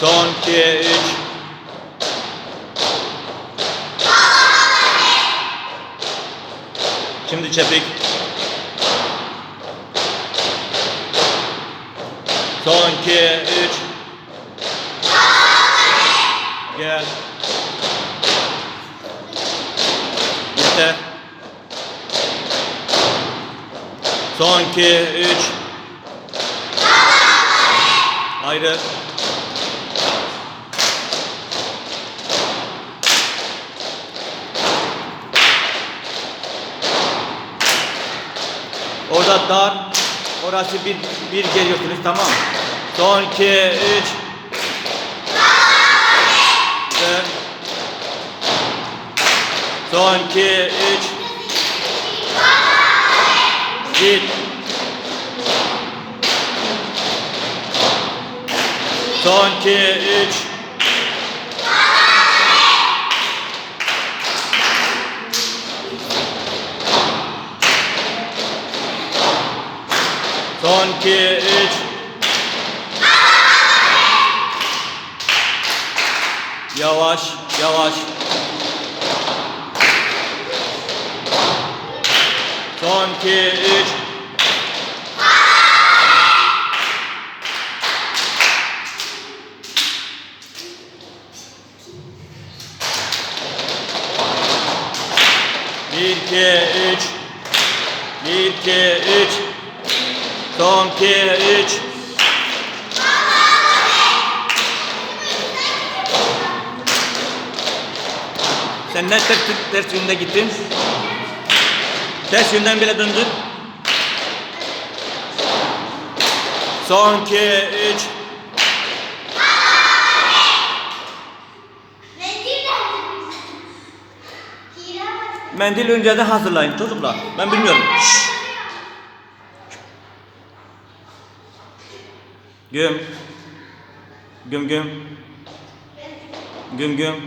Son iki, üç. Şimdi çepik. Son iki, üç. Gel. Yeter. Son iki, üç. Ayrı. Orada dar. Orası bir, bir geliyorsunuz tamam. Son iki, üç. Güzel. Son iki, üç. Git. Son iki, üç. Son iki, üç. Yavaş, yavaş. Son iki, üç. Bir, iki, üç. Bir, iki, üç. Son iki, üç. Sen ne ters, ters yönde gittin? Ters yönden bile döndün. Son iki, üç. Mendil önceden hazırlayın çocuklar. Ben bilmiyorum. Şşş. gươm gươm gươm gươm gươm